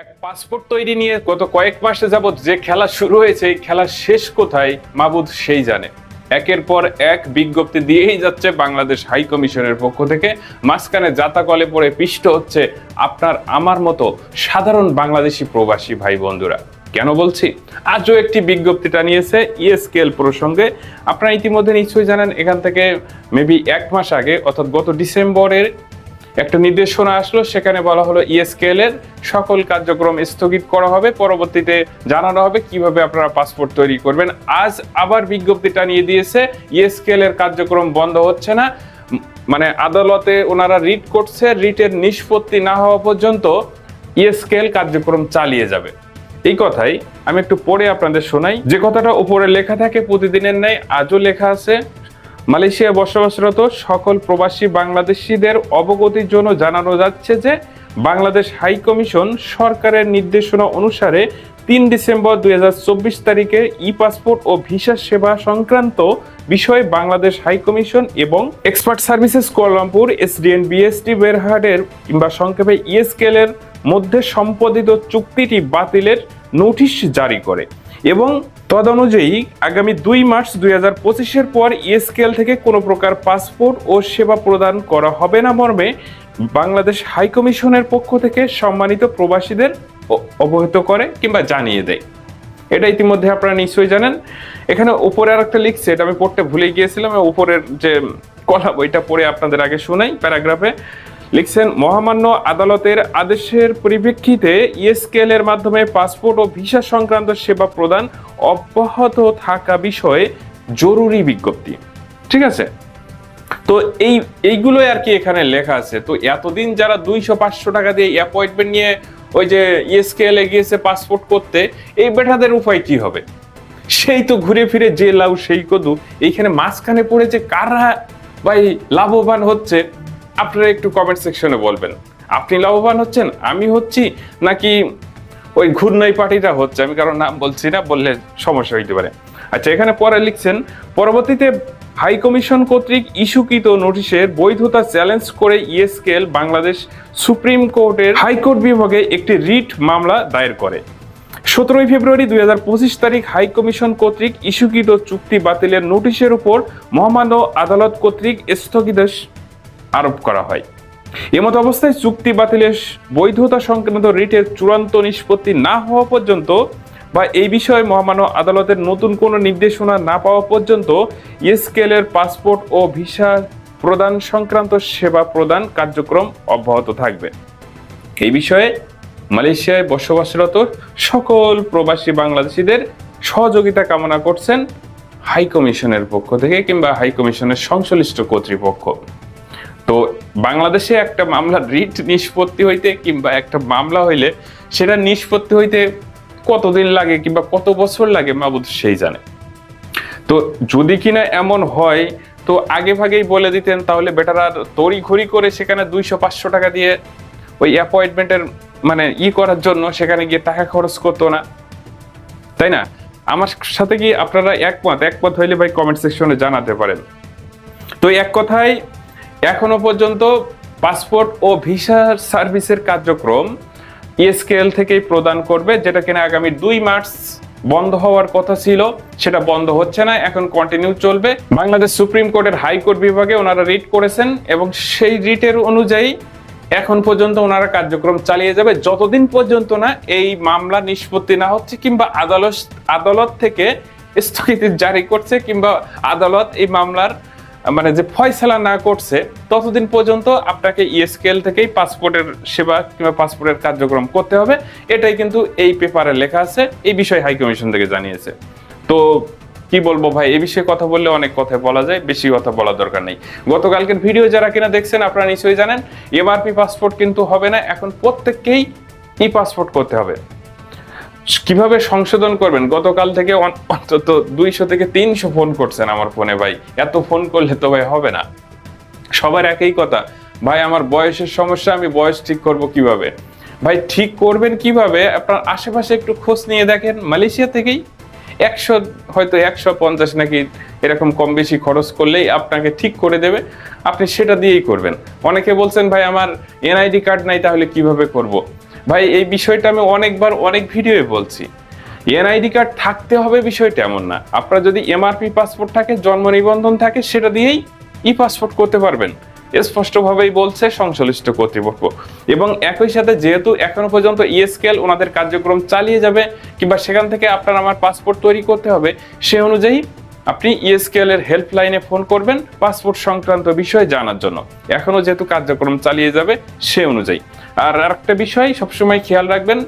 এক পাসপোর্ট তৈরি নিয়ে গত কয়েক মাসে যাবৎ যে খেলা শুরু হয়েছে, এই খেলার শেষ কোথায় মাবুদ সেই জানে। একের পর এক বিজ্ঞপ্তি দিয়েই যাচ্ছে বাংলাদেশ হাই কমিশনের পক্ষ থেকে। মাঝখানে জাতাকলে পড়ে পিষ্ট হচ্ছে আপনার আমার মতো সাধারণ বাংলাদেশি প্রবাসী ভাই বন্ধুরা কেন বলছি? আজও একটি বিজ্ঞপ্তি টানিয়েছে ইএসকেএল প্রসঙ্গে। আপনারা ইতিমধ্যে নিশ্চয়ই জানেন, এখান থেকে মেবি এক মাস আগে, অর্থাৎ গত ডিসেম্বরের একটা নির্দেশনা আসলো, সেখানে বলা হলো ইএসকেএল এর সকল কার্যক্রম স্থগিত করা হবে, পরবর্তীতে জানানো হবে কীভাবে আপনারা পাসপোর্ট তৈরি করবেন। আজ আবার বিজ্ঞপ্তিটা নিয়ে দিয়েছে ইএসকেএল এর কার্যক্রম বন্ধ হচ্ছে না। মানে আদালতে ওনারা রিট করছে, রিটের নিষ্পত্তি না হওয়া পর্যন্ত ইএসকেএল কার্যক্রম চালিয়ে যাবে। এই কথাই আমি একটু পড়ে আপনাদের শোনাই। যে কথাটা উপরে লেখা থাকে, প্রতিদিনের ন্যায় আজও লেখা আছে মালয়েশিয়ায় বসবাসরত সকল প্রবাসী বাংলাদেশিদের অবগতির জন্য জানানো যাচ্ছে যে বাংলাদেশ হাই কমিশন সরকারের নির্দেশনা অনুসারে তিন ডিসেম্বর দুই হাজার চব্বিশ তারিখে ই পাসপোর্ট ও ভিসা সেবা সংক্রান্ত বিষয়ে বাংলাদেশ হাই কমিশন এবং expert services Kuala Lumpur SDN BST বেরহাটের কিংবা সংক্ষেপে ইএসকেল এর মধ্যে সম্পাদিত চুক্তিটি বাতিলের নোটিশ জারি করে এবং তদনুযায়ী আগামী দুই মার্চ দুই হাজার পঁচিশের পর ইএসকেল থেকে কোনো প্রকার পাসপোর্ট ও সেবা প্রদান করা হবে না মর্মে বাংলাদেশ হাইকমিশনের পক্ষ থেকে সম্মানিত প্রবাসীদের অবহিত করে কিংবা জানিয়ে দেয়। এটা ইতিমধ্যে আপনারা নিশ্চয়ই জানেন। এখানে উপরে আর একটা লিখছে, এটা আমি পড়তে ভুলে গিয়েছিলাম, উপরের যে কলা বইটা পড়ে আপনাদের আগে শোনাই প্যারাগ্রাফে। লিখছেন, মহামান্য আদালতের আদেশের পরিপ্রেক্ষিতে ইএসকেএল এর মাধ্যমে পাসপোর্ট ও ভিসা সংক্রান্ত সেবা প্রদান অব্যাহত থাকা বিষয়ে জরুরি বিজ্ঞপ্তি। ঠিক আছে? তো এই, এইগুলোই আর কি এখানে লেখা আছে। তো এতদিন যারা দুইশো পাঁচশো টাকা দিয়ে অ্যাপয়েন্টমেন্ট নিয়ে ওই যে ইএসকেএল গিয়েছে পাসপোর্ট করতে, এই বেটাদের উপায় কি হবে? সেই তো ঘুরে ফিরে যে লাউ সেই কদু। এইখানে মাঝখানে পড়েছে কারা ভাই লাভবান হচ্ছে? আপনারা একটু কমেন্ট সেকশনে বলবেন। আপনি লাভবান হচ্ছেন, আমি হচ্ছি, নাকি ওই ঘূর্ণই পার্টিটা হচ্ছে? আমি কারণ নাম বলছি না, বললে সমস্যা হইতে পারে। আচ্ছা এখানে পরে লিখছেন, পরবর্তীতে হাই কমিশন কর্তৃক ইস্যুকৃত নোটিশের বৈধতা চ্যালেঞ্জ করে ইএসকেএল বাংলাদেশ সুপ্রিম কোর্টের হাইকোর্ট বিভাগে একটি রিট মামলা দায়ের করে। সতেরোই ফেব্রুয়ারি দুই হাজার পঁচিশ তারিখ হাই কমিশন কর্তৃক ইস্যুকৃত চুক্তি বাতিলের নোটিশের উপর মহামান্য আদালত কর্তৃক স্থগিতাদেশ আরোপ করা হয়। এমত অবস্থায় চুক্তি বাতিলের বৈধতা সংক্রান্ত রিটের চূড়ান্ত নিষ্পত্তি না হওয়া পর্যন্ত বা এই বিষয়ে মহামান্য আদালতের নতুন কোনো নির্দেশনা না পাওয়া পর্যন্ত ইস্কেলের পাসপোর্ট ও ভিসা প্রদান সংক্রান্ত সেবা প্রদান কার্যক্রম অব্যাহত থাকবে। এই বিষয়ে মালয়েশিয়ায় বসবাসরত সকল প্রবাসী বাংলাদেশিদের সহযোগিতা কামনা করছেন হাই কমিশনের পক্ষ থেকে কিংবা হাই কমিশনের সংশ্লিষ্ট কর্তৃপক্ষ। তো বাংলাদেশে একটা মামলার রিট নিষ্পত্তি হইতে কিংবা একটা মামলা হইলে সেটা নিষ্পত্তি হইতে কতদিন লাগে কিংবা কত বছর লাগে মাবুদ সেই জানে। তো যদি কিনা এমন হয়, তো আগে ভাগেই বলে দিতেন, তাহলে বেটার তড়ি ঘড়ি করে সেখানে দুইশো পাঁচশো টাকা দিয়ে ওই অ্যাপয়েন্টমেন্টের মানে ই করার জন্য সেখানে গিয়ে টাকা খরচ করতো না। তাই না? আমার সাথে কি আপনারা একমত? একমত হইলে ভাই কমেন্ট সেকশনে জানাতে পারেন। তো এক কথায় এখনও পর্যন্ত পাসপোর্ট ও ভিসা সার্ভিসের কার্যক্রম ইএসকেএল থেকেই প্রদান করবে, যেটা কিনা আগামী দুই মার্চ বন্ধ হওয়ার কথা ছিল, সেটা বন্ধ হচ্ছে না, এখন কন্টিনিউ চলবে। বাংলাদেশ সুপ্রিম কোর্টের হাইকোর্ট বিভাগে ওনারা রিট করেছেন এবং সেই রিটের অনুযায়ী এখন পর্যন্ত ওনারা কার্যক্রম চালিয়ে যাবে। যতদিন পর্যন্ত না এই মামলা নিষ্পত্তি না হচ্ছে কিংবা আদালত আদালত থেকে স্থগিতি জারি করছে কিংবা আদালত এই মামলার মানে যে ফয়সালা না করছে, ততদিন পর্যন্ত আপনাকে ইএসকেএল থেকেই পাসপোর্টের সেবা কিংবা পাসপোর্টের কার্যক্রম করতে হবে। এটাই কিন্তু এই পেপারে লেখা আছে, এই বিষয়ে হাই কমিশন থেকে জানিয়েছে। তো কি বলব ভাই, এ বিষয়ে কথা বললে অনেক কথা বলা যায়, বেশি কথা বলার দরকার নেই। গতকালকের ভিডিও যারা কিনা দেখছেন, আপনারা নিশ্চয়ই জানেন এমআরপি পাসপোর্ট কিন্তু হবে না, এখন প্রত্যেককেই ই পাসপোর্ট করতে হবে। কীভাবে সংশোধন করবেন? গতকাল থেকে অন্তত দুইশো থেকে তিনশো ফোন করছেন আমার ফোনে, ভাই। এত ফোন করলে তো ভাই হবে না। সবার একই কথা, ভাই, আমার বয়সের সমস্যা, আমি বয়স ঠিক করব কীভাবে? ভাই, ঠিক করবেন কীভাবে? আপনার আশেপাশে একটু খোঁজ নিয়ে দেখেন। মালয়েশিয়া থেকেই একশো, হয়তো একশো পঞ্চাশ নাকি এরকম কম বেশি খরচ করলেই আপনাকে ঠিক করে দেবে। আপনি সেটা দিয়েই করবেন। অনেকে বলছেন, ভাই, আমার এনআইডি কার্ড নাই, তাহলে কীভাবে করব? ভাই, এই বিষয়টা আমি অনেকবার অনেক ভিডিওয়ে বলছি। এনআইডি কার্ড থাকতে হবে বিষয়টা এমন না। আপনার যদি এমআরপি পাসপোর্ট থাকে, জন্ম নিবন্ধন থাকে, সেটা দিয়েই ই পাসপোর্ট করতে পারবেন। স্পষ্টভাবেই বলছে সংশ্লিষ্ট কর্তৃপক্ষ। এবং একই সাথে যেহেতু এখনও পর্যন্ত ইএসকেএল ওনাদের কার্যক্রম চালিয়ে যাবে, কিংবা সেখান থেকে আপনার আমার পাসপোর্ট তৈরি করতে হবে, সে অনুযায়ী আপনি ইএসকেএল এর হেল্পলাইনে ফোন করবেন পাসপোর্ট সংক্রান্ত বিষয় জানার জন্য। এখনও যেহেতু কার্যক্রম চালিয়ে যাবে, সে অনুযায়ী। আর আরেকটা বিষয় সবসময় খেয়াল রাখবেন,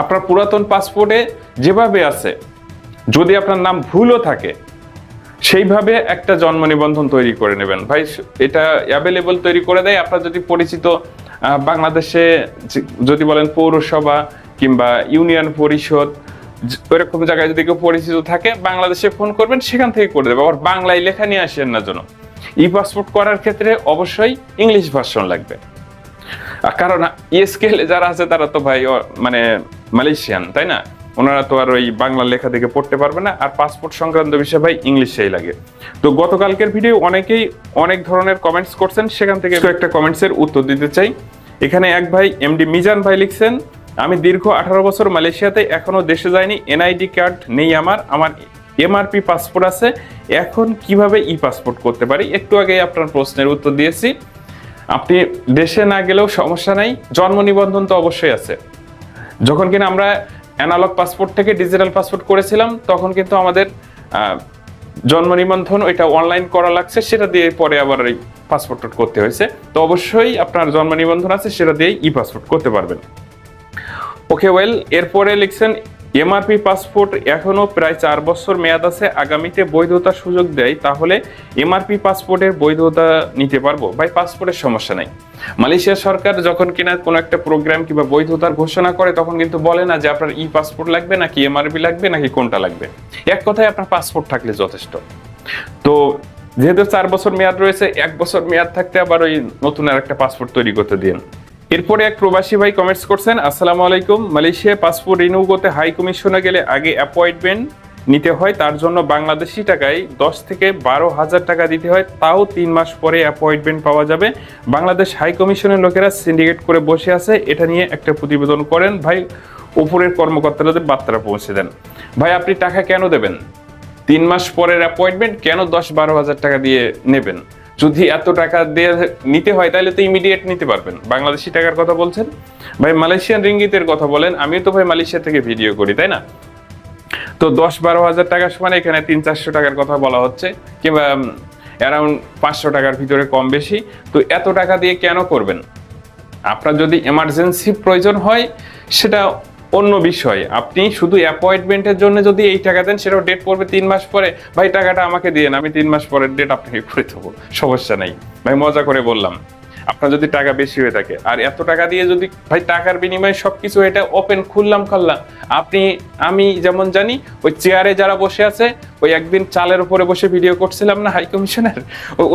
আপনার পুরাতন পাসপোর্টে যেভাবে আছে, যদি আপনার নাম ভুলও থাকে, সেইভাবে একটা জন্ম নিবন্ধন তৈরি করে নেবেন। ভাই, এটা অ্যাভেলেবল তৈরি করে দেয়। আপনার যদি পরিচিত বাংলাদেশে যদি বলেন পৌরসভা কিংবা ইউনিয়ন পরিষদ ওইরকম জায়গায় যদি কেউ পরিচিত থাকে, বাংলাদেশে ফোন করবেন, সেখান থেকে করে দেবে। আবার বাংলায় লেখা নিয়ে আসেন না জন্য ই পাসপোর্ট করার ক্ষেত্রে অবশ্যই ইংলিশ ভার্সন লাগবে। কারণ ইএসকেল যারা আছে, তারা তো ভাই মানে মালয়েশিয়ান তাই না? ওনারা তো আর ওই বাংলা লেখা দেখে পড়তে পারবে না। আর পাসপোর্ট সংক্রান্ত বিষয় ভাই ইংলিশেই লাগে। তো গতকালকের ভিডিও অনেকেই অনেক ধরনের কমেন্টস করছেন। সেখান থেকে একটা কমেন্টসের উত্তর দিতে চাই। এখানে এক ভাই এমডি মিজান ভাই লিখছেন আমি দীর্ঘ আঠারো বছর মালয়েশিয়াতে এখনও দেশে যাইনি, এনআইডি কার্ড নেই আমার আমার এমআরপি পাসপোর্ট আছে, এখন কীভাবে ই পাসপোর্ট করতে পারি? একটু আগে আপনার প্রশ্নের উত্তর দিয়েছি। আপনি দেশে না গেলেও সমস্যা নাই, জন্ম নিবন্ধন তো অবশ্যই আছে। যখন কিনা আমরা অ্যানালগ পাসপোর্ট থেকে ডিজিটাল পাসপোর্ট করেছিলাম, তখন কিন্তু আমাদের জন্ম নিবন্ধন ওইটা অনলাইন করা লাগছে, সেটা দিয়ে পরে আবার এই পাসপোর্ট করতে হয়েছে। তো অবশ্যই আপনার জন্ম নিবন্ধন আছে, সেটা দিয়েই ই পাসপোর্ট করতে পারবেন। ওকে ওয়েল এরপরে লিখছেন এমআরপি পাসপোর্ট এখনও প্রায় চার বছর মেয়াদ আছে, আগামীতে বৈধতার সুযোগ দেয়, তাহলে এমআরপি পাসপোর্টের বৈধতা নিতে পারব। ভাই পাসপোর্টের সমস্যা নাই। মালয়েশিয়া সরকার যখন কিনা কোনো একটা প্রোগ্রাম কিংবা বৈধতার ঘোষণা করে, তখন কিন্তু বলে না যে আপনার ই পাসপোর্ট লাগবে, নাকি এমআরপি লাগবে, নাকি কোনটা লাগবে। এক কথায় আপনার পাসপোর্ট থাকলে যথেষ্ট। তো যেহেতু চার বছর মেয়াদ রয়েছে, এক বছর মেয়াদ থাকতে আবার ওই নতুন আর একটা পাসপোর্ট তৈরি করতে দিন এরপরে এক প্রবাসী ভাই কমেন্টস করছেন, আসসালামু আলাইকুম। মালয়েশিয়ায় পাসপোর্ট রিনিউ করতে হাই কমিশনে গেলে আগে অ্যাপয়েন্টমেন্ট নিতে হয়, তার জন্য বাংলাদেশি টাকায় দশ থেকে বারো হাজার টাকা দিতে হয়, তাও তিন মাস পরে অ্যাপয়েন্টমেন্ট পাওয়া যাবে। বাংলাদেশ হাই কমিশনের লোকেরা সিন্ডিকেট করে বসে আছে, এটা নিয়ে একটা প্রতিবেদন করেন। ভাই, উপরের কর্মকর্তাদের বার্তাটা পৌঁছে দেন। ভাই, আপনি টাকা কেন দেবেন? তিন মাস পরের অ্যাপয়েন্টমেন্ট কেন দশ বারো হাজার টাকা দিয়ে নেবেন? যদি এত টাকা দিয়ে নিতে হয়, তাহলে তো ইমিডিয়েট নিতে পারবেন। বাংলাদেশি টাকার কথা বলছেন? ভাই, মালয়েশিয়ান রিঙ্গিতের কথা বলেন, আমিও তো ভাই মালয়েশিয়া থেকে ভিডিও করি, তাই না? তো দশ বারো হাজার টাকার সমান এখানে তিন চারশো টাকার কথা বলা হচ্ছে, কিংবা অ্যারাউন্ড পাঁচশো টাকার ভিতরে কম বেশি। তো এত টাকা দিয়ে কেন করবেন? আপনার যদি এমার্জেন্সি প্রয়োজন হয়, সেটা অন্য বিষয়। আপনি শুধু অ্যাপয়েন্টমেন্টের জন্য যদি এই টাকা দেন, সেটাও ডেট পড়বে তিন মাস পরে। ভাই, টাকাটা আমাকে দিয়ে আমি তিন মাস পরের ডেট আপনাকে করে দেবো। সমস্যা নেই। ভাই, মজা করে বললাম। আপনার যদি টাকা বেশি হয়ে থাকে, আর এত টাকা দিয়ে যদি, ভাই, টাকার বিনিময়ে সবকিছু এটা ওপেন খুললাম খাল্লাম আপনি, আমি যেমন জানি, ওই চেয়ারে যারা বসে আছে, ওই একদিন চালের উপরে বসে ভিডিও করছিলাম না হাই কমিশনের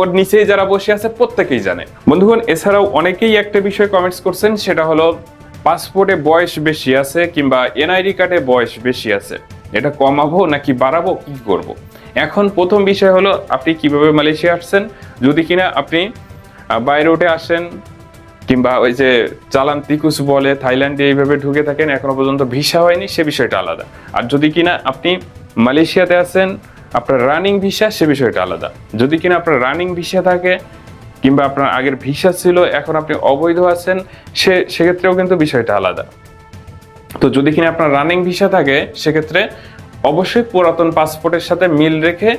ওর নিচেই যারা বসে আছে, প্রত্যেকেই জানে। বন্ধুগণ, এছাড়াও অনেকেই একটা বিষয় কমেন্টস করছেন, সেটা হলো পাসপোর্টে বয়স বেশি আছে কিংবা এনআইডি কার্ডে বয়স বেশি আছে? এটা কমাবো নাকি বাড়াবো? কি করব। এখন প্রথম বিষয় হলো, আপনি কীভাবে মালয়েশিয়া আসছেন? যদি কিনা আপনি বাইরে উঠে আসেন, কিংবা ওই যে চালান তিকুস বলে থাইল্যান্ডে এইভাবে ঢুকে থাকেন, এখনও পর্যন্ত ভিসা হয়নি, সে বিষয়টা আলাদা। আর যদি কিনা আপনি মালয়েশিয়াতে আছেন, আপনার রানিং ভিসা সে বিষয়টা আলাদা। যদি কিনা আপনার রানিং ভিসা থাকে কিংবা আপনার আগের ভিসা ছিল, এখন আপনি অবৈধ আছেন, সে, সেক্ষেত্রেও কিন্তু বিষয়টা আলাদা। তো যদি কিনা আপনার রানিং ভিসা থাকে, সেক্ষেত্রে অবশ্যই পুরাতন পাসপোর্টের সাথে মিল রেখে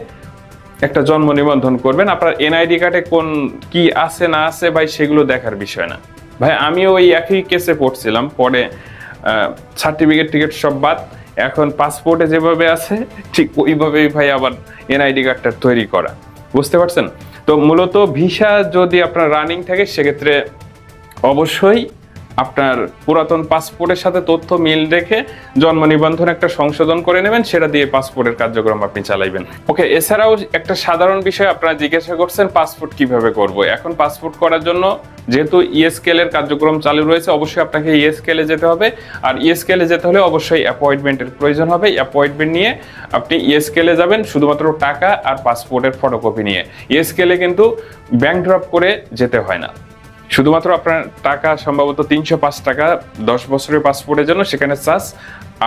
একটা জন্ম নিবন্ধন করবেন। আপনার এনআইডি কার্ডে কোন কি আছে, না আছে, ভাই, সেগুলো দেখার বিষয় না। ভাই, আমিও ওই একই কেসে পড়ছিলাম। পরে সার্টিফিকেট টিকিট সব বাদ, এখন পাসপোর্টে যেভাবে আছে, ঠিক ওইভাবেই ভাই আবার এনআইডি কার্ডটা তৈরি করা। বুঝতে পারছেন? তো মূলত ভিসা যদি আপনার রানিং থাকে সেক্ষেত্রে অবশ্যই আপনার পুরাতন পাসপোর্টের সাথে তথ্য মিল রেখে জন্ম নিবন্ধন একটা সংশোধন করে নেবেন, সেটা দিয়ে পাসপোর্টের কার্যক্রম আপনি চালাইবেন। ওকে এছাড়াও একটা সাধারণ বিষয় আপনারা জিজ্ঞাসা করছেন, পাসপোর্ট কীভাবে করব? এখন পাসপোর্ট করার জন্য যেহেতু ইএসকেল এর কার্যক্রম চালু রয়েছে, অবশ্যই আপনাকে ইএসকেল এ যেতে হবে। আর ইএসকেল এ যেতে হলে অবশ্যই অ্যাপয়েন্টমেন্টের প্রয়োজন হবে। অ্যাপয়েন্টমেন্ট নিয়ে আপনি ইএসকেল যাবেন, শুধুমাত্র টাকা আর পাসপোর্টের ফটোকপি নিয়ে। ইএসকেল কিন্তু ব্যাংক ড্রপ করে যেতে হয় না। শুধুমাত্র আপনার টাকা সম্ভবত তিনশো পাঁচ টাকা, দশ বছরের পাসপোর্টের জন্য সেখানে চার্জ,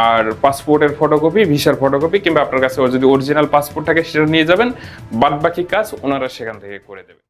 আর পাসপোর্টের ফটোকপি ভিসার ফটোকপি কিংবা আপনার কাছে যদি অরিজিনাল পাসপোর্ট থাকে, সেটা নিয়ে যাবেন। বাদ বাকি কাজ ওনারা সেখান থেকে করে দেবে।